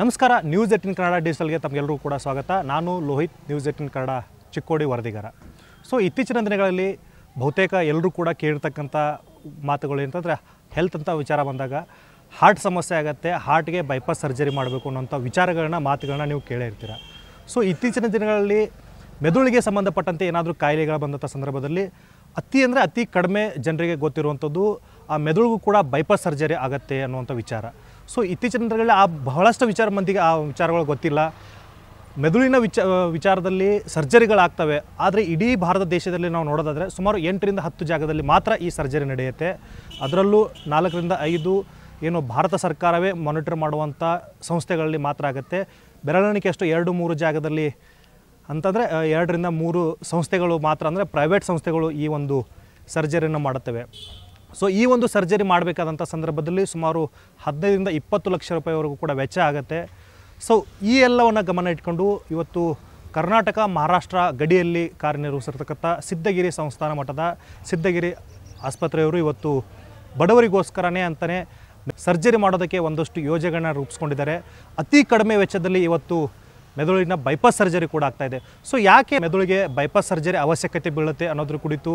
ನಮಸ್ಕಾರ news eighteen Kannada ಡಿಜಿಟಲ್ಗೆ ತಮಗೆಲ್ಲರೂ ಕೂಡ ಸ್ವಾಗತ. ನಾನು ಲೋಹಿತ್ ನ್ಯೂಸ್ ಏಟಿನ್ ಕನ್ನಡ ಚಿಕ್ಕೋಡಿ ವರದಿಗಾರ. ಸೊ ಇತ್ತೀಚಿನ ದಿನಗಳಲ್ಲಿ ಬಹುತೇಕ ಎಲ್ಲರೂ ಕೂಡ ಕೇಳಿರ್ತಕ್ಕಂಥ ಮಾತುಗಳು ಏನಂತಂದರೆ ಹೆಲ್ತ್ ಅಂತ ವಿಚಾರ ಬಂದಾಗ ಹಾರ್ಟ್ ಸಮಸ್ಯೆ ಆಗುತ್ತೆ ಹಾರ್ಟ್ಗೆ ಬೈಪಾಸ್ ಸರ್ಜರಿ ಮಾಡಬೇಕು ಅನ್ನೋಂಥ ವಿಚಾರಗಳನ್ನ, ಮಾತುಗಳನ್ನ ನೀವು ಕೇಳೇ ಇರ್ತೀರ? ಸೊ ಇತ್ತೀಚಿನ ದಿನಗಳಲ್ಲಿ ಮೆದುಳಿಗೆ ಸಂಬಂಧಪಟ್ಟಂತೆ ಏನಾದರೂ ಕಾಯಿಲೆಗಳು ಬಂದಂಥ ಸಂದರ್ಭದಲ್ಲಿ ಅತಿ ಅಂದರೆ ಅತಿ ಕಡಿಮೆ ಜನರಿಗೆ ಗೊತ್ತಿರುವಂಥದ್ದು, ಆ ಮೆದುಳಿಗೂ ಕೂಡ ಬೈಪಾಸ್ ಸರ್ಜರಿ ಆಗತ್ತೆ ಅನ್ನುವಂಥ ವಿಚಾರ. ಸೊ ಇತ್ತೀಚಿನ ದಿನಗಳಲ್ಲಿ ಆ ಬಹಳಷ್ಟು ವಿಚಾರ ಮಂದಿಗೆ ಆ ವಿಚಾರಗಳು ಗೊತ್ತಿಲ್ಲ. ಮೆದುಳಿನ ವಿಚ ವಿಚಾರದಲ್ಲಿ ಸರ್ಜರಿಗಳಾಗ್ತವೆ. ಆದರೆ ಇಡೀ ಭಾರತ ದೇಶದಲ್ಲಿ ನಾವು ನೋಡೋದಾದರೆ ಸುಮಾರು ಎಂಟರಿಂದ ಹತ್ತು ಜಾಗದಲ್ಲಿ ಮಾತ್ರ ಈ ಸರ್ಜರಿ ನಡೆಯುತ್ತೆ. ಅದರಲ್ಲೂ ನಾಲ್ಕರಿಂದ ಐದು ಏನು ಭಾರತ ಸರ್ಕಾರವೇ ಮಾನಿಟರ್ ಮಾಡುವಂಥ ಸಂಸ್ಥೆಗಳಲ್ಲಿ ಮಾತ್ರ ಆಗುತ್ತೆ. ಬೆರಳೆಣಿಕೆಯಷ್ಟು ಎರಡು ಮೂರು ಜಾಗದಲ್ಲಿ ಅಂತಂದರೆ ಎರಡರಿಂದ ಮೂರು ಸಂಸ್ಥೆಗಳು ಮಾತ್ರ ಅಂದರೆ ಪ್ರೈವೇಟ್ ಸಂಸ್ಥೆಗಳು ಈ ಒಂದು ಸರ್ಜರಿಯನ್ನು ಮಾಡುತ್ತವೆ. ಸೊ ಈ ಒಂದು ಸರ್ಜರಿ ಮಾಡಬೇಕಾದಂಥ ಸಂದರ್ಭದಲ್ಲಿ ಸುಮಾರು ಹದಿನೈದರಿಂದ ಇಪ್ಪತ್ತು ಲಕ್ಷ ರೂಪಾಯಿವರೆಗೂ ಕೂಡ ವೆಚ್ಚ ಆಗುತ್ತೆ. ಸೊ ಈ ಎಲ್ಲವನ್ನು ಗಮನ ಇಟ್ಕೊಂಡು ಇವತ್ತು ಕರ್ನಾಟಕ, ಮಹಾರಾಷ್ಟ್ರ ಗಡಿಯಲ್ಲಿ ಕಾರ್ಯನಿರ್ವಹಿಸಿರ್ತಕ್ಕಂಥ ಸಿದ್ಧಗಿರಿ ಸಂಸ್ಥಾನ ಮಠದ ಸಿದ್ಧಗಿರಿ ಆಸ್ಪತ್ರೆಯವರು ಇವತ್ತು ಬಡವರಿಗೋಸ್ಕರನೇ ಅಂತಲೇ ಸರ್ಜರಿ ಮಾಡೋದಕ್ಕೆ ಒಂದಷ್ಟು ಯೋಜನೆಗಳನ್ನ ರೂಪಿಸ್ಕೊಂಡಿದ್ದಾರೆ. ಅತಿ ಕಡಿಮೆ ವೆಚ್ಚದಲ್ಲಿ ಇವತ್ತು ಮೆದುಳಿನ ಬೈಪಾಸ್ ಸರ್ಜರಿ ಕೂಡ ಆಗ್ತಾ ಇದೆ. ಸೊ ಯಾಕೆ ಮೆದುಳಿಗೆ ಬೈಪಾಸ್ ಸರ್ಜರಿ ಅವಶ್ಯಕತೆ ಬೀಳುತ್ತೆ ಅನ್ನೋದ್ರ ಕುರಿತು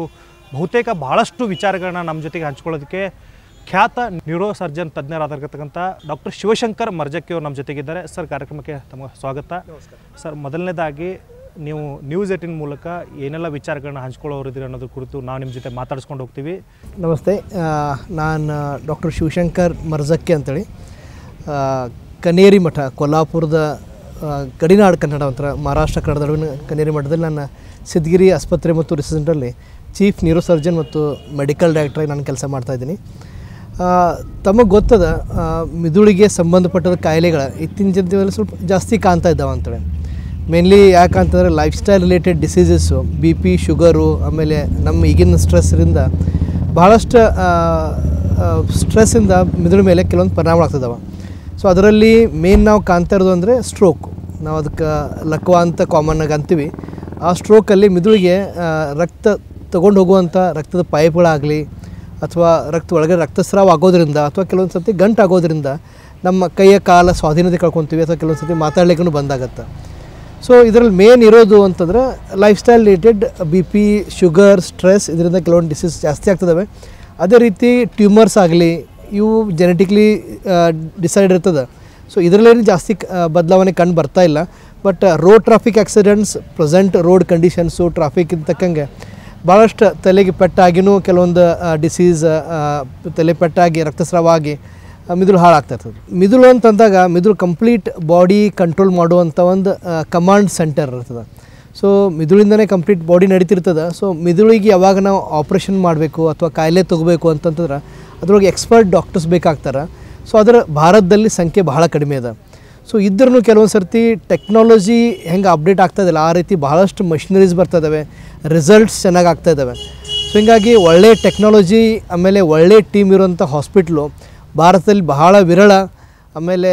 ಬಹುತೇಕ ಬಹಳಷ್ಟು ವಿಚಾರಗಳನ್ನ ನಮ್ಮ ಜೊತೆಗೆ ಹಂಚ್ಕೊಳ್ಳೋದಕ್ಕೆ ಖ್ಯಾತ ನ್ಯೂರೋ ಸರ್ಜನ್ ತಜ್ಞರಾಗಿರ್ತಕ್ಕಂಥ ಡಾಕ್ಟರ್ ಶಿವಶಂಕರ್ ಮರ್ಜಕ್ಕಿ ಅವರು ನಮ್ಮ ಜೊತೆಗಿದ್ದಾರೆ. ಸರ್ ಕಾರ್ಯಕ್ರಮಕ್ಕೆ ತಮ್ಮ ಸ್ವಾಗತ. ಸರ್ ಮೊದಲನೇದಾಗಿ ನೀವು ನ್ಯೂಸ್ ಏಟಿನ್ ಮೂಲಕ ಏನೆಲ್ಲ ವಿಚಾರಗಳನ್ನ ಹಂಚ್ಕೊಳ್ಳೋರಿದ್ದೀರಿ ಅನ್ನೋದ್ರ ಕುರಿತು ನಾವು ನಿಮ್ಮ ಜೊತೆ ಮಾತಾಡ್ಸ್ಕೊಂಡು ಹೋಗ್ತೀವಿ. ನಮಸ್ತೆ. ನಾನು ಡಾಕ್ಟರ್ ಶಿವಶಂಕರ್ ಮರ್ಜಕ್ಕಿ ಅಂತೇಳಿ. ಕನೇರಿ ಮಠ ಕೊಲ್ಲಾಪುರದ ಗಡಿನಾಡು ಕನ್ನಡ ಅಂತ ಮಹಾರಾಷ್ಟ್ರ ಕನ್ನಡ ಕನ್ನೇರಿ ಮಠದಲ್ಲಿ ನನ್ನ ಸಿದ್ಧಗಿರಿ ಆಸ್ಪತ್ರೆ ಮತ್ತು ರಿಸರ್ಚ್ ಚೀಫ್ ನ್ಯೂರೋ ಸರ್ಜನ್ ಮತ್ತು ಮೆಡಿಕಲ್ ಡೈರೆಕ್ಟ್ರಾಗಿ ನಾನು ಕೆಲಸ ಮಾಡ್ತಾಯಿದ್ದೀನಿ ತಮಗೆ ಗೊತ್ತದ ಮಿದುಳಿಗೆ ಸಂಬಂಧಪಟ್ಟದ ಕಾಯಿಲೆಗಳ ಇತ್ತಿನ ಜನದಲ್ಲಿ ಸ್ವಲ್ಪ ಜಾಸ್ತಿ ಕಾಣ್ತಾ ಇದ್ದಾವೆ ಅಂತೇಳಿ. ಮೇನ್ಲಿ ಯಾಕಂತಂದರೆ life style related diseases B P sugar ಆಮೇಲೆ ನಮ್ಮ ಈಗಿನ ಸ್ಟ್ರೆಸ್ರಿಂದ ಭಾಳಷ್ಟು ಸ್ಟ್ರೆಸ್ಸಿಂದ ಮಿದುಳು ಮೇಲೆ ಕೆಲವೊಂದು ಪರಿಣಾಮ ಆಗ್ತದವ ಸೊ ಅದರಲ್ಲಿ ಮೇನ್ ನಾವು ಕಾಣ್ತಾ ಇರೋದು ಅಂದರೆ ಸ್ಟ್ರೋಕ್ ನಾವು ಅದಕ್ಕೆ ಲಕ್ವ ಅಂತ ಕಾಮನ್ನಾಗಿ ಅಂತೀವಿ. ಆ ಸ್ಟ್ರೋಕಲ್ಲಿ ಮಿದುಳಿಗೆ ರಕ್ತ ತಗೊಂಡು ಹೋಗುವಂಥ ರಕ್ತದ ಪೈಪ್ಗಳಾಗಲಿ ಅಥವಾ ರಕ್ತ ಒಳಗೆ ರಕ್ತಸ್ರಾವ ಆಗೋದ್ರಿಂದ ಅಥವಾ ಕೆಲವೊಂದು ಸರ್ತಿ ಗಂಟು ಆಗೋದ್ರಿಂದ ನಮ್ಮ ಕೈಯ ಕಾಲ ಸ್ವಾಧೀನತೆ ಕಳ್ಕೊತೀವಿ ಅಥವಾ ಕೆಲವೊಂದು ಸರ್ತಿ ಮಾತಾಡ್ಲಿಕ್ಕೂ ಬಂದಾಗತ್ತೆ. ಸೊ ಇದರಲ್ಲಿ ಮೇನ್ ಇರೋದು ಅಂತಂದರೆ life style related B P sugar stress ಇದರಿಂದ ಕೆಲವೊಂದು ಡಿಸೀಸ್ ಜಾಸ್ತಿ ಆಗ್ತದವೆ. ಅದೇ ರೀತಿ ಟ್ಯೂಮರ್ಸ್ ಆಗಲಿ ಇವು ಜೆನೆಟಿಕ್ಲಿ ಡಿಸೈಡ್ ಇರ್ತದೆ. ಸೊ ಇದರಲ್ಲೇನು ಜಾಸ್ತಿ ಬದಲಾವಣೆ ಕಂಡು ಬರ್ತಾ ಇಲ್ಲ. But road traffic accidents present road conditions traffic ತಕ್ಕಂಗೆ ಭಾಳಷ್ಟು ತಲೆಗೆ ಪೆಟ್ಟಾಗಿನೂ ಕೆಲವೊಂದು ಡಿಸೀಸ್ ತಲೆ ಪೆಟ್ಟಾಗಿ ರಕ್ತಸ್ರಾವ ಆಗಿ ಮಿದುಳು ಹಾಳಾಗ್ತಾ ಇರ್ತದೆ ಮಿದುಳು ಅಂತಂದಾಗ ಮಿದುಳು ಕಂಪ್ಲೀಟ್ ಬಾಡಿ ಕಂಟ್ರೋಲ್ ಮಾಡುವಂಥ ಒಂದು ಕಮಾಂಡ್ ಸೆಂಟರ್ ಇರ್ತದೆ. ಸೊ ಮಿದುಳಿಂದನೇ ಕಂಪ್ಲೀಟ್ ಬಾಡಿ ನಡೀತಿರ್ತದೆ. ಸೊ ಮಿದುಳಿಗೆ ಯಾವಾಗ ನಾವು ಆಪ್ರೇಷನ್ ಮಾಡಬೇಕು ಅಥವಾ ಕಾಯಿಲೆ ತೊಗೋಬೇಕು ಅಂತಂತಂದ್ರೆ ಅದ್ರೊಳಗೆ ಎಕ್ಸ್ಪರ್ಟ್ ಡಾಕ್ಟರ್ಸ್ ಬೇಕಾಗ್ತಾರೆ. ಸೊ ಅದರ ಭಾರತದಲ್ಲಿ ಸಂಖ್ಯೆ ಬಹಳ ಕಡಿಮೆ ಅದ. ಸೊ ಇದ್ರೂ ಕೆಲವೊಂದು ಸರ್ತಿ ಟೆಕ್ನಾಲಜಿ ಹೆಂಗೆ ಅಪ್ಡೇಟ್ ಆಗ್ತಾ ಇದೆಯಲ್ಲ ಆ ರೀತಿ ಭಾಳಷ್ಟು ಮಷಿನರೀಸ್ ಬರ್ತಾ ಇದ್ದಾವೆ ರಿಸಲ್ಟ್ಸ್ ಚೆನ್ನಾಗಿ ಆಗ್ತಾ ಇದ್ದಾವೆ ಸೊ ಹಿಂಗಾಗಿ ಒಳ್ಳೆ ಟೆಕ್ನಾಲಜಿ ಆಮೇಲೆ ಒಳ್ಳೆ ಟೀಮ್ ಇರುವಂಥ ಹಾಸ್ಪಿಟ್ಲು ಭಾರತದಲ್ಲಿ ಬಹಳ ವಿರಳ. ಆಮೇಲೆ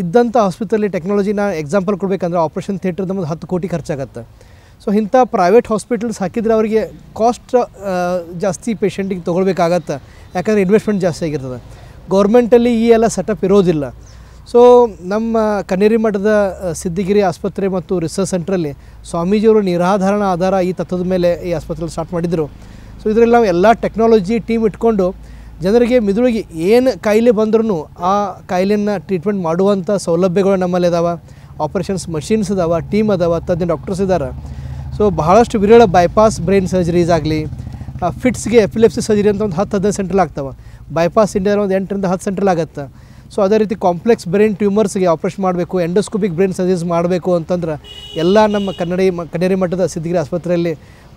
ಇದ್ದಂಥ ಹಾಸ್ಪಿಟಲಲ್ಲಿ ಟೆಕ್ನಾಲಜಿನ ಎಕ್ಸಾಂಪಲ್ ಕೊಡಬೇಕಂದ್ರೆ ಆಪ್ರೇಷನ್ ಥಿಯೇಟರ್ ನಮ್ಮದು ಹತ್ತು ಕೋಟಿ ಖರ್ಚಾಗತ್ತೆ. ಸೊ ಇಂಥ ಪ್ರೈವೇಟ್ ಹಾಸ್ಪಿಟಲ್ಸ್ ಹಾಕಿದ್ರೆ ಅವರಿಗೆ ಕಾಸ್ಟ್ ಜಾಸ್ತಿ ಪೇಷಂಟಿಗೆ ತೊಗೊಳ್ಬೇಕಾಗತ್ತೆ. ಯಾಕಂದರೆ ಇನ್ವೆಸ್ಟ್ಮೆಂಟ್ ಜಾಸ್ತಿ ಆಗಿರ್ತದೆ. ಗೌರ್ಮೆಂಟಲ್ಲಿ ಈ ಎಲ್ಲ ಸೆಟಪ್ ಇರೋದಿಲ್ಲ. ಸೊ ನಮ್ಮ ಕನ್ನೇರಿ ಮಠದ ಸಿದ್ಧಗಿರಿ ಆಸ್ಪತ್ರೆ ಮತ್ತು ರಿಸರ್ಚ್ ಸೆಂಟ್ರಲ್ಲಿ ಸ್ವಾಮೀಜಿಯವರು ನಿರಾಧಾರಣ ಆಧಾರ ಈ ತತ್ವದ ಮೇಲೆ ಈ ಆಸ್ಪತ್ರೆಯಲ್ಲಿ ಸ್ಟಾರ್ಟ್ ಮಾಡಿದರು. ಸೊ ಇದರಲ್ಲಿ ನಾವು ಎಲ್ಲ ಟೆಕ್ನಾಲಜಿ ಟೀಮ್ ಇಟ್ಕೊಂಡು ಜನರಿಗೆ ಮಿದುಳಿಗೆ ಏನು ಕಾಯಿಲೆ ಬಂದ್ರೂ ಆ ಕಾಯಿಲೆಯನ್ನು ಟ್ರೀಟ್ಮೆಂಟ್ ಮಾಡುವಂಥ ಸೌಲಭ್ಯಗಳು ನಮ್ಮಲ್ಲಿ ಅದಾವ. ಆಪರೇಷನ್ಸ್ ಮಷಿನ್ಸ್ ಅದಾವ ಟೀಮ್ ಅದಾವ, ತಜ್ಞ ಡಾಕ್ಟರ್ಸ್ ಇದ್ದಾರೆ ಸೊ ಬಹಳಷ್ಟು ವಿರಳ ಬೈಪಾಸ್ ಬ್ರೈನ್ ಸರ್ಜರೀಸ್ ಆಗಲಿ ಫಿಟ್ಸ್ಗೆ ಎಪಿಲೆಪ್ಸಿ ಸರ್ಜರಿ ಅಂತ ಒಂದು ಹತ್ತು, ಹದಿನೈದು ಸೆಂಟ್ರಲ್ ಆಗ್ತವೆ. ಬೈಪಾಸ್ ಇಂಡಿಯಾದ ಒಂದು ಎಂಟರಿಂದ ಹತ್ತು ಸೆಂಟ್ರಲ್ ಆಗುತ್ತೆ. ಸೊ ಅದೇ ರೀತಿ ಕಾಂಪ್ಲೆಕ್ಸ್ ಬ್ರೈನ್ ಟ್ಯೂಮರ್ಸ್ಗೆ ಆಪ್ರೇಷನ್ ಮಾಡಬೇಕು ಎಂಡೋಸ್ಕೋಪಿಕ್ ಬ್ರೈನ್ ಸರ್ಜರೀಸ್ ಮಾಡಬೇಕು ಅಂತಂದ್ರೆ ಎಲ್ಲ ನಮ್ಮ ಕನ್ನಡಿ ಕನ್ನೇರಿ ಮಠದ ಸಿದ್ಧಗಿರಿ ಆಸ್ಪತ್ರೆಯಲ್ಲಿ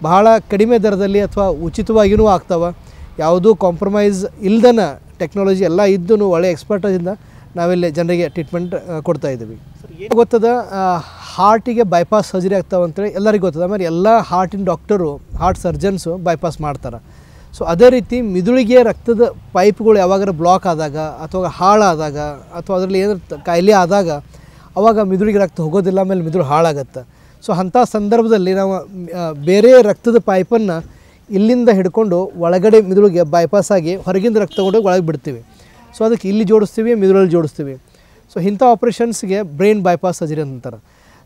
ಬಹಳ ಕಡಿಮೆ ದರದಲ್ಲಿ ಅಥವಾ ಉಚಿತವಾಗಿಯೂ ಆಗ್ತಾವೆ. ಯಾವುದೂ ಕಾಂಪ್ರಮೈಸ್ ಇಲ್ದನ ಟೆಕ್ನಾಲಜಿ ಎಲ್ಲ ಇದ್ದೂ ಒಳ್ಳೆ ಎಕ್ಸ್ಪರ್ಟಿಂದ ನಾವಿಲ್ಲಿ ಜನರಿಗೆ ಟ್ರೀಟ್ಮೆಂಟ್ ಕೊಡ್ತಾ ಇದ್ದೀವಿ. ಗೊತ್ತದ? ಹಾರ್ಟಿಗೆ ಬೈಪಾಸ್ ಸರ್ಜರಿ ಆಗ್ತಾವೆ ಅಂತೇಳಿ ಎಲ್ಲರಿಗೂ ಗೊತ್ತದ. ಆಮೇಲೆ ಎಲ್ಲ ಹಾರ್ಟಿನ ಡಾಕ್ಟರು ಹಾರ್ಟ್ ಸರ್ಜನ್ಸು ಬೈಪಾಸ್ ಮಾಡ್ತಾರೆ. ಸೊ ಅದೇ ರೀತಿ ಮಿದುಳಿಗೆ ರಕ್ತದ ಪೈಪ್ಗಳು ಯಾವಾಗಾರ ಬ್ಲಾಕ್ ಆದಾಗ ಅಥವಾ ಹಾಳಾದಾಗ ಅಥವಾ ಅದರಲ್ಲಿ ಏನಾದ್ರು ಕಾಯಿಲೆ ಆದಾಗ ಅವಾಗ ಮಿದುಳಿಗೆ ರಕ್ತ ಹೋಗೋದಿಲ್ಲ, ಆಮೇಲೆ ಮಿದುಳು ಹಾಳಾಗತ್ತೆ. ಸೊ ಅಂಥ ಸಂದರ್ಭದಲ್ಲಿ ನಾವು ಬೇರೆ ರಕ್ತದ ಪೈಪನ್ನು ಇಲ್ಲಿಂದ ಹಿಡ್ಕೊಂಡು ಒಳಗಡೆ ಮಿದುಳಿಗೆ ಬೈಪಾಸ್ ಆಗಿ ಹೊರಗಿಂದ ರಕ್ತ ತಗೊಂಡು ಒಳಗೆ ಬಿಡ್ತೀವಿ. ಸೊ ಅದಕ್ಕೆ ಇಲ್ಲಿ ಜೋಡಿಸ್ತೀವಿ, ಮಿದುಳಲ್ಲಿ ಜೋಡಿಸ್ತೀವಿ. ಸೊ ಇಂಥ ಆಪ್ರೇಷನ್ಸ್ಗೆ ಬ್ರೈನ್ ಬೈಪಾಸ್ ಸರ್ಜರಿ ಅಂತಾರೆ.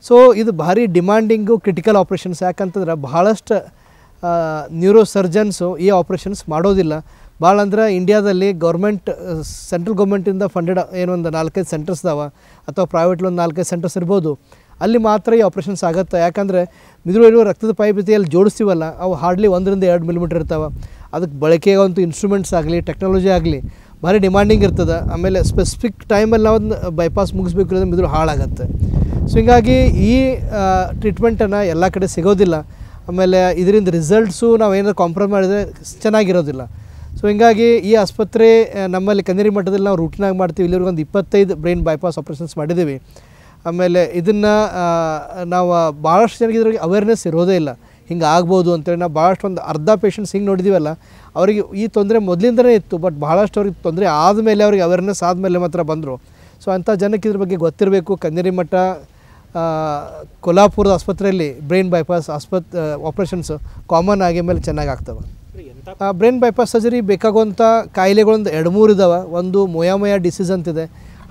ಸೊ ಇದು ಭಾರಿ ಡಿಮ್ಯಾಂಡಿಂಗು ಕ್ರಿಟಿಕಲ್ ಆಪ್ರೇಷನ್ಸ್ ಯಾಕಂತಂದ್ರೆ ಭಾಳಷ್ಟು ನ್ಯೂರೋ ಸರ್ಜನ್ಸು ಈ ಆಪ್ರೇಷನ್ಸ್ ಮಾಡೋದಿಲ್ಲ. ಭಾಳ ಅಂದ್ರೆ ಇಂಡಿಯಾದಲ್ಲಿ ಗೌರ್ಮೆಂಟ್ ಸೆಂಟ್ರಲ್ ಗೌರ್ಮೆಂಟಿಂದ ಫಂಡೆಡ್ ಏನೊಂದು ನಾಲ್ಕೈದು ಸೆಂಟರ್ಸ್ ಇದಾವೆ ಅಥವಾ ಪ್ರೈವೇಟ್ಲಿ ಒಂದು ನಾಲ್ಕೈದು ಸೆಂಟರ್ಸ್ ಇರ್ಬೋದು. ಅಲ್ಲಿ ಮಾತ್ರ ಈ ಆಪ್ರೇಷನ್ಸ್ ಆಗುತ್ತೆ. ಯಾಕಂದರೆ ಮಿದುಳು ರಕ್ತದ ಪೈಪ್ ಜೊತೆಯಲ್ಲಿ ಜೋಡಿಸ್ತೀವಲ್ಲ, ಅವು ಹಾರ್ಡ್ಲಿ ಒಂದರಿಂದ ಎರಡು ಮಿಲಿಮೀಟ್ರ್ ಇರ್ತಾವೆ. ಅದಕ್ಕೆ ಬಳಕೆಗಂತೂ ಇನ್ಸ್ಟ್ರೂಮೆಂಟ್ಸ್ ಆಗಲಿ ಟೆಕ್ನಾಲಜಿ ಆಗಲಿ, ಭಾರಿ ಡಿಮ್ಯಾಂಡಿಂಗ್ ಇರ್ತದೆ. ಆಮೇಲೆ ಸ್ಪೆಸಿಫಿಕ್ ಟೈಮಲ್ಲಿ ನಾವು ಬೈಪಾಸ್ ಮುಗಿಸ್ಬೇಕು ಅಂದರೆ ಮಿದುಳು ಹಾಳಾಗತ್ತೆ. ಸೊ ಹಿಂಗಾಗಿ ಈ ಟ್ರೀಟ್ಮೆಂಟನ್ನು ಎಲ್ಲ ಕಡೆ ಸಿಗೋದಿಲ್ಲ. ಆಮೇಲೆ ಇದರಿಂದ ರಿಸಲ್ಟ್ಸು ನಾವು ಏನಾದ್ರು ಕಾಂಪ್ರಮೈಸ್ ಮಾಡಿದರೆ ಚೆನ್ನಾಗಿರೋದಿಲ್ಲ. ಸೊ ಹಿಂಗಾಗಿ ಈ ಆಸ್ಪತ್ರೆ ನಮ್ಮಲ್ಲಿ ಕನ್ನೇರಿ ಮಟ್ಟದಲ್ಲಿ ನಾವು ರೂಟಿನಾಗಿ ಮಾಡ್ತೀವಿ. ಇಲ್ಲಿವರೆಗೂ ಒಂದು ಇಪ್ಪತ್ತೈದು ಬ್ರೈನ್ ಬೈಪಾಸ್ ಆಪ್ರೇಷನ್ಸ್ ಮಾಡಿದ್ದೀವಿ ಆಮೇಲೆ ಇದನ್ನು ನಾವು ಭಾಳಷ್ಟು ಜನಕ್ಕೆ ಇದ್ರಿಗೆ ಅವೇರ್ನೆಸ್ ಇರೋದೇ ಇಲ್ಲ. ಹಿಂಗೆ ಆಗ್ಬೋದು ಅಂತೇಳಿ ನಾವು ಭಾಳಷ್ಟು ಒಂದು ಅರ್ಧ ಪೇಷಂಟ್ಸ್ ಹಿಂಗೆ ನೋಡಿದ್ದೀವಲ್ಲ ಅವರಿಗೆ ಈ ತೊಂದರೆ ಮೊದಲಿಂದನೇ ಇತ್ತು ಬಟ್ ಭಾಳಷ್ಟು ಅವ್ರಿಗೆ ತೊಂದರೆ ಆದಮೇಲೆ ಅವ್ರಿಗೆ ಅವೇರ್ನೆಸ್ ಆದಮೇಲೆ ಮಾತ್ರ ಬಂದರು. ಸೊ ಅಂಥ ಜನಕ್ಕೆ ಇದ್ರ ಬಗ್ಗೆ ಗೊತ್ತಿರಬೇಕು. ಕನ್ನೇರಿ ಮಠ ಕೊಲ್ಹಾಪುರದ ಆಸ್ಪತ್ರೆಯಲ್ಲಿ ಬ್ರೈನ್ ಬೈಪಾಸ್ ಆಸ್ಪತ್ ಆಪ್ರೇಷನ್ಸ್ ಕಾಮನ್ ಆಗಿ ಮೇಲೆ ಚೆನ್ನಾಗಿ ಆಗ್ತವೆ. ಬ್ರೈನ್ ಬೈಪಾಸ್ ಸರ್ಜರಿ ಬೇಕಾಗುವಂಥ ಕಾಯಿಲೆಗಳೊಂದು ಎರಡು ಮೂರು ಇದಾವೆ. ಒಂದು ಮೊಯಾಮೊಯ ಡಿಸೀಸ್ ಅಂತಿದೆ.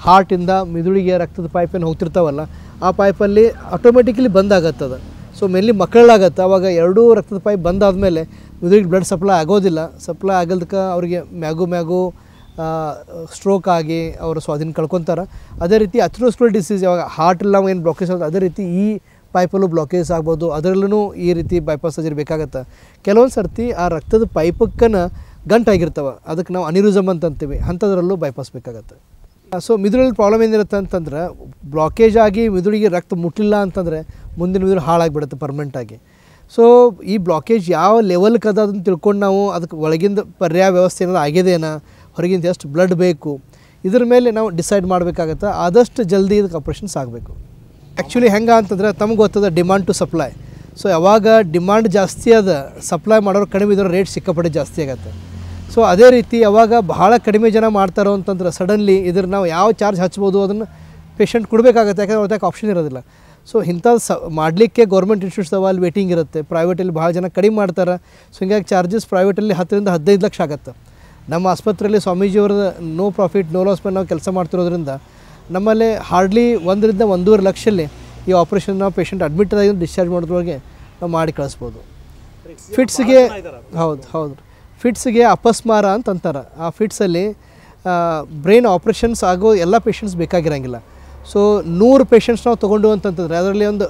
ಹಾರ್ಟಿಂದ ಮಿದುಳಿಗೆ ರಕ್ತದ ಪೈಪೇನು ಹೋಗ್ತಿರ್ತಾವಲ್ಲ ಆ ಪೈಪಲ್ಲಿ ಆಟೋಮೆಟಿಕಲಿ ಬಂದಾಗತ್ತದ ಸೊ ಮೇನ್ಲಿ ಮಕ್ಕಳಾಗತ್ತೆ. ಅವಾಗ ಎರಡೂ ರಕ್ತದ ಪೈಪ್ ಬಂದಾದಮೇಲೆ ಮಿದುಳಿಗೆ ಬ್ಲಡ್ ಸಪ್ಲೈ ಆಗೋದಿಲ್ಲ. ಸಪ್ಲೈ ಆಗಲ್ದಕ್ಕೆ ಅವರಿಗೆ ಮ್ಯಾಗು ಮ್ಯಾಗು ಸ್ಟ್ರೋಕ್ ಆಗಿ ಅವರು ಸ್ವಾಧೀನ ಕಳ್ಕೊತಾರೆ. ಅದೇ ರೀತಿ ಅಥ್ರೋಸ್ಕ್ರೋಲ್ ಡಿಸೀಸ್ ಯಾವಾಗ ಹಾರ್ಟ್ ನಾವು ಏನು ಬ್ಲಾಕೇಜ್ ಆಗುತ್ತೆ ಅದೇ ರೀತಿ ಈ ಪೈಪಲ್ಲೂ ಬ್ಲಾಕೇಜ್ ಆಗ್ಬೋದು. ಅದರಲ್ಲೂ ಈ ರೀತಿ ಬೈಪಾಸ್ ಸರ್ಜರಿ ಬೇಕಾಗತ್ತೆ. ಕೆಲವೊಂದು ಸರ್ತಿ ಆ ರಕ್ತದ ಪೈಪಕ್ಕನ ಗಂಟಾಗಿರ್ತವೆ ಅದಕ್ಕೆ ನಾವು ಅನಿರುಜಮ್ ಅಂತ ಅಂತೀವಿ ಅಂಥದ್ರಲ್ಲೂ ಬೈಪಾಸ್ ಬೇಕಾಗತ್ತೆ. ಸೊ ಮಿದುಳಲ್ಲಿ ಪ್ರಾಬ್ಲಮ್ ಏನಿರುತ್ತೆ ಅಂತಂದ್ರೆ ಬ್ಲಾಕೇಜ್ ಆಗಿ ಮಿದುಳಿಗೆ ರಕ್ತ ಮುಟ್ಟಿಲ್ಲ ಅಂತಂದರೆ ಮುಂದಿನ ಮಿದುಳು ಹಾಳಾಗಿಬಿಡುತ್ತೆ ಪರ್ಮನೆಂಟಾಗಿ ಸೊ ಈ ಬ್ಲಾಕೇಜ್ ಯಾವ ಲೆವೆಲ್ಗೆ ಅದ ಅದನ್ನು ತಿಳ್ಕೊಂಡು ನಾವು ಅದಕ್ಕೆ ಒಳಗಿಂದ ಪರ್ಯಾಯ ವ್ಯವಸ್ಥೆ ಏನಾದ್ರು ಆಗಿದೆನಾ ಹೊರಗಿಂದ ಎಷ್ಟು ಬ್ಲಡ್ ಬೇಕು, ಇದ್ರ ಮೇಲೆ ನಾವು ಡಿಸೈಡ್ ಮಾಡಬೇಕಾಗತ್ತೆ, ಆದಷ್ಟು ಜಲ್ದಿ ಇದಕ್ಕೆ ಆಪ್ರೇಷನ್ಸ್ ಆಗಬೇಕು. ಆ್ಯಕ್ಚುಲಿ ಹೆಂಗೆ ಅಂತಂದ್ರೆ ತಮ್ಗೆ ಗೊತ್ತದ ಡಿಮಾಂಡ್ ಟು ಸಪ್ಲೈ ಸೊ ಯಾವಾಗ ಡಿಮಾಂಡ್ ಜಾಸ್ತಿ ಅದ ಸಪ್ಲೈ ಮಾಡೋರು ಕಡಿಮೆ ಇದ್ರೆ ರೇಟ್ ಸಿಕ್ಕಾಪಟ್ಟೆ ಜಾಸ್ತಿ ಆಗತ್ತೆ. ಸೊ ಅದೇ ರೀತಿ ಯಾವಾಗ ಬಹಳ ಕಡಿಮೆ ಜನ ಮಾಡ್ತಾರೋ ಅಂತಂದ್ರೆ ಸಡನ್ಲಿ ಇದ್ರ ನಾವು ಯಾವ ಚಾರ್ಜ್ ಹಚ್ಬೋದು ಅದನ್ನು ಪೇಷಂಟ್ ಕೊಡಬೇಕಾಗತ್ತೆ, ಯಾಕಂದ್ರೆ ಅವ್ರದ್ದು ಆಪ್ಷನ್ ಇರೋದಿಲ್ಲ. ಸೊ ಇಂಥದ್ದು ಸ, ಮಾಡಲಿಕ್ಕೆ ಗೌರ್ಮೆಂಟ್ ಇನ್ಸ್ಟಿಟ್ಯೂಟ್ಸ್ ಅವ ಅಲ್ಲಿ ವೇಟಿಂಗ್ ಇರುತ್ತೆ. ಪ್ರೈವೇಟಲ್ಲಿ ಭಾಳ ಜನ ಕಡಿಮೆ ಮಾಡ್ತಾರೆ. ಸೊ ಹಿಂಗಾಗಿ ಚಾರ್ಜಸ್ ಪ್ರೈವೇಟಲ್ಲಿ ಹತ್ತರಿಂದ ಹದಿನೈದು ಲಕ್ಷ ಆಗುತ್ತೆ. ನಮ್ಮ ಆಸ್ಪತ್ರೆಯಲ್ಲಿ ಸ್ವಾಮೀಜಿಯವರ ನೋ ಪ್ರಾಫಿಟ್ ನೋ ಲಾಸ್ ಮೇಲೆ ನಾವು ಕೆಲಸ ಮಾಡ್ತಿರೋದ್ರಿಂದ ನಮ್ಮಲ್ಲಿ ಹಾರ್ಡ್ಲಿ ಒಂದರಿಂದ ಒಂದೂವರೆ ಲಕ್ಷಲ್ಲಿ ಈ ಆಪ್ರೇಷನ್ ನಾವು ಪೇಷಂಟ್ ಅಡ್ಮಿಟ್ ಆಗಿ ಡಿಸ್ಚಾರ್ಜ್ ಮಾಡೋದ್ರೊಳಗೆ ನಾವು ಮಾಡಿ ಕಳಿಸ್ಬೋದು. ಫಿಟ್ಸ್ಗೆ ಹೌದು ಹೌದು. ಫಿಟ್ಸ್ಗೆ ಅಪಸ್ಮಾರ ಅಂತ ಅಂತಾರೆ. ಆ ಫಿಟ್ಸಲ್ಲಿ ಬ್ರೈನ್ ಆಪ್ರೇಷನ್ಸ್ ಆಗೋ ಎಲ್ಲ ಪೇಷಂಟ್ಸ್ ಬೇಕಾಗಿರೋಂಗಿಲ್ಲ. ಸೊ ನೂರು ಪೇಷಂಟ್ಸ್ ನಾವು ತೊಗೊಂಡು ಅಂತಂತಂದರೆ ಅದರಲ್ಲಿ ಒಂದು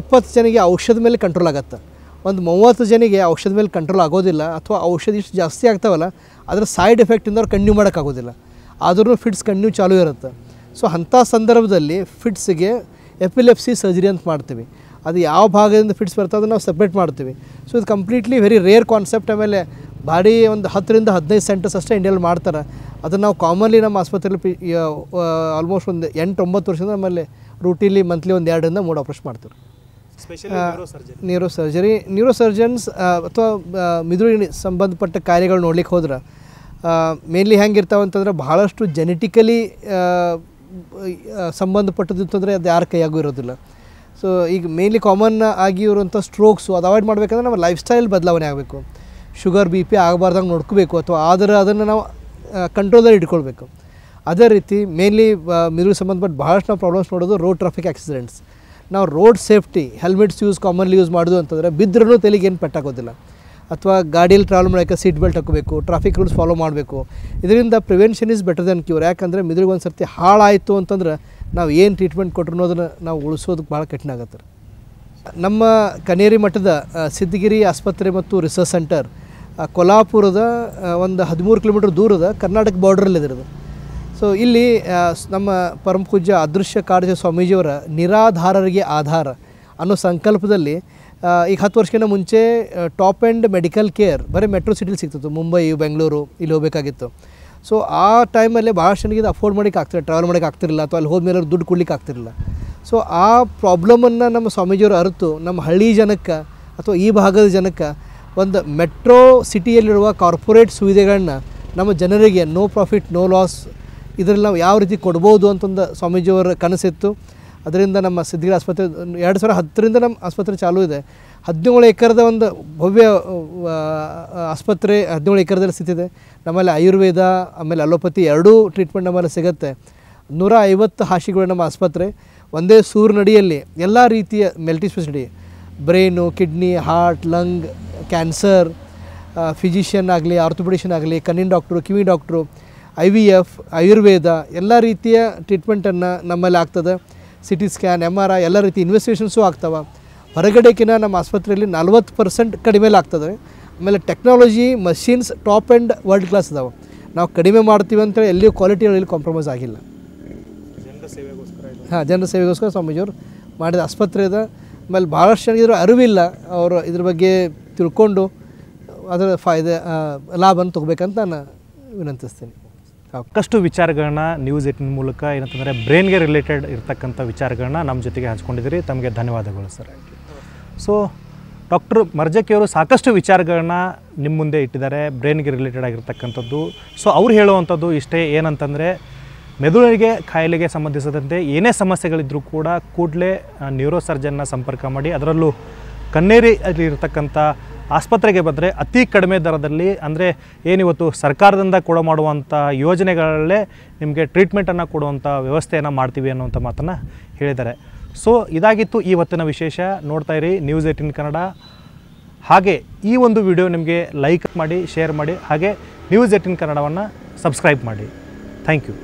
ಎಪ್ಪತ್ತು ಜನಿಗೆ ಔಷಧ ಮೇಲೆ ಕಂಟ್ರೋಲ್ ಆಗತ್ತೆ. ಒಂದು ಮೂವತ್ತು ಜನಿಗೆ ಔಷಧ ಮೇಲೆ ಕಂಟ್ರೋಲ್ ಆಗೋದಿಲ್ಲ ಅಥವಾ ಔಷಧ ಇಷ್ಟು ಜಾಸ್ತಿ ಆಗ್ತಾವಲ್ಲ, ಅದರ ಸೈಡ್ ಎಫೆಕ್ಟಿಂದ ಅವ್ರು ಕಂಟಿನ್ಯೂ ಮಾಡೋಕ್ಕಾಗೋದಿಲ್ಲ ಆದ್ರೂ ಫಿಟ್ಸ್ ಕಂಟಿನ್ಯೂ ಚಾಲೂ ಇರುತ್ತೆ. ಸೊ ಅಂಥ ಸಂದರ್ಭದಲ್ಲಿ ಫಿಟ್ಸ್ಗೆ ಎಪಿಲೆಪ್ಸಿ ಸರ್ಜರಿ ಅಂತ ಮಾಡ್ತೀವಿ. ಅದು ಯಾವ ಭಾಗದಿಂದ ಫಿಟ್ಸ್ ಬರ್ತದೆ ಅದನ್ನು ನಾವು ಸಪ್ರೇಟ್ ಮಾಡ್ತೀವಿ. ಸೊ ಇದು ಕಂಪ್ಲೀಟ್ಲಿ ವೆರಿ ರೇರ್ ಕಾನ್ಸೆಪ್ಟ್ ಆಮೇಲೆ ಭಾರಿ ಒಂದು ಹತ್ತರಿಂದ ಹದಿನೈದು ಸೆಂಟರ್ಸ್ ಅಷ್ಟೇ ಇಂಡಿಯಲ್ಲಿ ಮಾಡ್ತಾರೆ. ಅದನ್ನು ನಾವು ಕಾಮನ್ಲಿ ನಮ್ಮ ಆಸ್ಪತ್ರೆಯಲ್ಲಿ ಪಿ ಆಲ್ಮೋಸ್ಟ್ ಒಂದು ಎಂಟು ಒಂಬತ್ತು ವರ್ಷದಿಂದ ನಮ್ಮಲ್ಲಿ ರೂಟೀಲಿ ಮಂತ್ಲಿ ಒಂದು ಎರಡರಿಂದ ಮೂರು ಆಪ್ರೇಷನ್ ಮಾಡ್ತೀವಿ. ನ್ಯೂರೋ ಸರ್ಜರಿ ನ್ಯೂರೋ ಸರ್ಜನ್ಸ್ ಅಥವಾ ಮಿದುಳಿನ ಸಂಬಂಧಪಟ್ಟ ಕಾರ್ಯಗಳು ನೋಡ್ಲಿಕ್ಕೆ ಹೋದ್ರೆ ಮೇನ್ಲಿ ಹೆಂಗಿರ್ತಾವ ಅಂತಂದ್ರೆ ಭಾಳಷ್ಟು ಜೆನೆಟಿಕಲಿ ಸಂಬಂಧಪಟ್ಟದ್ದು ಅಂತಂದರೆ ಅದು ಯಾರ ಕೈಯಾಗೂ ಇರೋದಿಲ್ಲ. ಸೊ ಈಗ ಮೇನ್ಲಿ ಕಾಮನ್ ಆಗಿ ಇರುವಂಥ ಸ್ಟ್ರೋಕ್ಸು ಅದು ಅವಾಯ್ಡ್ ಮಾಡಬೇಕಂದ್ರೆ ನಮ್ಮ ಲೈಫ್ ಸ್ಟೈಲ್ ಬದಲಾವಣೆ ಆಗಬೇಕು. ಶುಗರ್ ಬಿ ಪಿ ಆಗಬಾರ್ದಂಗೆ ನೋಡ್ಕೋಬೇಕು ಅಥವಾ ಆದರೆ ಅದನ್ನು ನಾವು ಕಂಟ್ರೋಲಲ್ಲಿ ಇಟ್ಕೊಳ್ಬೇಕು. ಅದೇ ರೀತಿ ಮೇನ್ಲಿ ಮಿದುಳು ಸಂಬಂಧಪಟ್ಟ ಭಾಳಷ್ಟು ನಾವು ಪ್ರಾಬ್ಲಮ್ಸ್ ನೋಡೋದು ರೋಡ್ ಟ್ರಾಫಿಕ್ ಆಕ್ಸಿಡೆಂಟ್ಸ್ ನಾವು road safety helmets use commonly use ಮಾಡೋದು ಅಂತಂದರೆ ಬಿದ್ದರೂ ತಲೆಗೆ ಏನು ಪೆಟ್ಟಾಗೋದಿಲ್ಲ. ಅಥವಾ ಗಾಡಿಯಲ್ಲಿ ಟ್ರಾವೆಲ್ ಮಾಡೋಕ್ಕೆ ಸೀಟ್ ಬೆಲ್ಟ್ ಹಾಕೋಬೇಕು ಟ್ರಾಫಿಕ್ ರೂಲ್ಸ್ ಫಾಲೋ ಮಾಡಬೇಕು. ಇದರಿಂದ prevention is better than cure ಯಾಕಂದರೆ ಮಿದುಳಿಗೆ ಒಂದು ಸರ್ತಿ ಹಾಳಾಯಿತು ಅಂತಂದ್ರೆ ನಾವು ಏನು ಟ್ರೀಟ್ಮೆಂಟ್ ಕೊಟ್ಟರು ಅನ್ನೋದನ್ನು ನಾವು ಉಳಿಸೋದಕ್ಕೆ ಭಾಳ ಕಠಿಣ ಆಗತ್ತೆ ನಮ್ಮ ಕನೇರಿ ಮಠದ ಸಿದ್ಧಗಿರಿ ಆಸ್ಪತ್ರೆ ಮತ್ತು ರಿಸರ್ಚ್ ಸೆಂಟರ್ ಕೊಲ್ಹಾಪುರದ ಒಂದು ಹದಿಮೂರು ಕಿಲೋಮೀಟ್ರ್ ದೂರದ ಕರ್ನಾಟಕ ಬಾರ್ಡ್ರಲ್ಲಿ ಇದಿರೋದು ಸೊ ಇಲ್ಲಿ ನಮ್ಮ ಪರಮ ಪೂಜ್ಯ ಅದೃಶ್ಯ ಕಾಡಜ ಸ್ವಾಮೀಜಿಯವರ ನಿರಾಧಾರರಿಗೆ ಆಧಾರ ಅನ್ನೋ ಸಂಕಲ್ಪದಲ್ಲಿ ಈಗ ಹತ್ತು ವರ್ಷಕ್ಕಿಂತ ಮುಂಚೆ ಟಾಪ್ ಆ್ಯಂಡ್ ಮೆಡಿಕಲ್ ಕೇರ್ ಬರೀ ಮೆಟ್ರೋ ಸಿಟಿಲಿ ಸಿಗ್ತಿತ್ತು, ಮುಂಬೈ, ಬೆಂಗಳೂರು, ಇಲ್ಲಿ ಹೋಗಬೇಕಾಗಿತ್ತು. ಸೊ ಆ ಟೈಮಲ್ಲಿ ಭಾಳಷ್ಟು ಇದು ಅಫೋರ್ಡ್ ಮಾಡೋಕ್ಕೆ ಆಗ್ತಿಲ್ಲ ಟ್ರಾವೆಲ್ ಮಾಡೋಕ್ಕೆ ಆಗ್ತಿರಲಿಲ್ಲ, ಅಥವಾ ಅಲ್ಲಿ ಹೋದ್ಮೇಲೆ ದುಡ್ಡು ಕೊಡ್ಲಿಕ್ಕೆ ಆಗ್ತಿರಲಿಲ್ಲ. ಸೊ ಆ ಪ್ರಾಬ್ಲಮನ್ನು ನಮ್ಮ ಸ್ವಾಮೀಜಿಯವರು ಅರಿತು, ನಮ್ಮ ಹಳ್ಳಿ ಜನಕ್ಕೆ, ಅಥವಾ ಈ ಭಾಗದ ಜನಕ್ಕೆ, ಒಂದು ಮೆಟ್ರೋ ಸಿಟಿಯಲ್ಲಿರುವ ಕಾರ್ಪೊರೇಟ್ ಸುವಿಧೆಗಳನ್ನ ನಮ್ಮ ಜನರಿಗೆ ನೋ ಪ್ರಾಫಿಟ್ ನೋ ಲಾಸ್ ಇದರಲ್ಲಿ ನಾವು ಯಾವ ರೀತಿ ಕೊಡ್ಬೋದು ಅಂತಂದು ಸ್ವಾಮೀಜಿಯವರ ಕನಸಿತ್ತು. ಅದರಿಂದ ನಮ್ಮ ಸಿದ್ಧಗಿರಿ ಆಸ್ಪತ್ರೆ, ಎರಡು ಸಾವಿರ ಹತ್ತರಿಂದ ನಮ್ಮ ಆಸ್ಪತ್ರೆ ಚಾಲೂ ಇದೆ. ಹದಿನೇಳು ಎಕರೆದ ಒಂದು ಭವ್ಯ ಆಸ್ಪತ್ರೆ ಹದಿನೇಳು ಎಕರೆದಲ್ಲಿ ಸ್ಥಿತಿದೆ. ನಮ್ಮಲ್ಲಿ ಆಯುರ್ವೇದ, ಆಮೇಲೆ ಅಲೋಪತಿ ಎರಡೂ ಟ್ರೀಟ್ಮೆಂಟ್ ನಮ್ಮಲ್ಲಿ ಸಿಗುತ್ತೆ. ನೂರ ಐವತ್ತು ಹಾಸಿಗೆಗಳು ನಮ್ಮ ಆಸ್ಪತ್ರೆ. ಒಂದೇ ಸೂರ್ನಡಿಯಲ್ಲಿ ಎಲ್ಲ ರೀತಿಯ multi speciality. Brain, kidney, heart, lung, cancer physician ಆಗಲಿ ಆರ್ಥೋಪೆಡಿಷನ್ ಆಗಲಿ, ಕಣ್ಣಿನ doctor, kiwi doctor I V F Ayurveda ಎಲ್ಲ ರೀತಿಯ ಟ್ರೀಟ್ಮೆಂಟನ್ನು ನಮ್ಮಲ್ಲಿ ಆಗ್ತದೆ. C T scan M R I ಎಲ್ಲ ರೀತಿ ಇನ್ವೆಸ್ಟಿಗೇಷನ್ಸು ಆಗ್ತವೆ. ಹೊರಗಡೆಕಿನ ನಮ್ಮ ಆಸ್ಪತ್ರೆಯಲ್ಲಿ ನಲ್ವತ್ತು ಪರ್ಸೆಂಟ್ ಕಡಿಮೆಲಿ ಆಗ್ತದೆ. ಆಮೇಲೆ technology machines top and world class ಇದಾವೆ. ನಾವು ಕಡಿಮೆ ಮಾಡ್ತೀವಿ ಅಂತೇಳಿ ಎಲ್ಲಿಯೂ ಕ್ವಾಲಿಟಿಗಳಲ್ಲಿ ಕಾಂಪ್ರಮೈಸ್ ಆಗಿಲ್ಲ. ಜನರ ಸೇವೆಗೋಸ್ಕರ ಇದು? ಹಾಂ ಜನರ ಸೇವೆಗೋಸ್ಕರ ಸ್ವಾಮೀಜಿಯವರು ಮಾಡಿದ ಆಸ್ಪತ್ರೆದ ಆಮೇಲೆ ಭಾಳಷ್ಟು ಜನಗಿದ್ರು ಇದ್ರ ಅರಿವಿಲ್ಲ. ಅವರು ಇದ್ರ ಬಗ್ಗೆ ತಿಳ್ಕೊಂಡು ಅದರ ಫಾಯ್ದೆ ಲಾಭವನ್ನು ಲಾಭನ ತೊಗೋಬೇಕಂತ ನಾನು ವಿನಂತಿಸ್ತೀನಿ. ಸಾಕಷ್ಟು ವಿಚಾರಗಳನ್ನ ನ್ಯೂಸ್ ಏಟಿನ ಮೂಲಕ ಏನಂತಂದರೆ ಬ್ರೈನ್ಗೆ ರಿಲೇಟೆಡ್ ಇರ್ತಕ್ಕಂಥ ವಿಚಾರಗಳನ್ನ ನಮ್ಮ ಜೊತೆಗೆ ಹಂಚ್ಕೊಂಡಿದ್ದೀರಿ. ತಮಗೆ ಧನ್ಯವಾದಗಳು ಸರ್ ಸೊ ಡಾಕ್ಟರ್ ಮರ್ಜಕಿಯವರು ಸಾಕಷ್ಟು ವಿಚಾರಗಳನ್ನ ನಿಮ್ಮ ಮುಂದೆ ಇಟ್ಟಿದ್ದಾರೆ ಬ್ರೈನ್ಗೆ ರಿಲೇಟೆಡ್ ಆಗಿರ್ತಕ್ಕಂಥದ್ದು. ಸೊ ಅವ್ರು ಹೇಳುವಂಥದ್ದು ಇಷ್ಟೇ ಏನಂತಂದರೆ, ಮೆದುಳಿಗೆ, ಕಾಯಿಲೆಗೆ ಸಂಬಂಧಿಸಿದಂತೆ ಏನೇ ಸಮಸ್ಯೆಗಳಿದ್ದರೂ ಕೂಡ ಕೂಡಲೇ ನ್ಯೂರೋ ಸರ್ಜನ್ನ ಸಂಪರ್ಕ ಮಾಡಿ, ಅದರಲ್ಲೂ ಕಣ್ಣೇರಿ ಅಲ್ಲಿ ಇರತಕ್ಕಂಥ ಆಸ್ಪತ್ರೆಗೆ ಬಂದರೆ ಅತಿ ಕಡಿಮೆ ದರದಲ್ಲಿ, ಅಂದರೆ ಏನಿವತ್ತು ಸರ್ಕಾರದಿಂದ ಕೂಡ ಮಾಡುವಂಥ ಯೋಜನೆಗಳಲ್ಲೇ ನಿಮಗೆ ಟ್ರೀಟ್ಮೆಂಟನ್ನು ಕೊಡುವಂಥ ವ್ಯವಸ್ಥೆಯನ್ನು ಮಾಡ್ತೀವಿ ಅನ್ನುವಂಥ ಮಾತನ್ನು ಹೇಳಿದ್ದಾರೆ. ಸೊ ಇದಾಗಿತ್ತು ಇವತ್ತಿನ ವಿಶೇಷ. ನೋಡ್ತಾ ಇರಿ ನ್ಯೂಸ್ ಏಯ್ಟೀನ್ ಕನ್ನಡ. ಹಾಗೆ ಈ ಒಂದು ವಿಡಿಯೋ ನಿಮಗೆ ಲೈಕ್ ಮಾಡಿ ಶೇರ್ ಮಾಡಿ, ಹಾಗೆ ನ್ಯೂಸ್ ಏಯ್ಟೀನ್ ಕನ್ನಡವನ್ನು ಸಬ್ಸ್ಕ್ರೈಬ್ ಮಾಡಿ. Thank you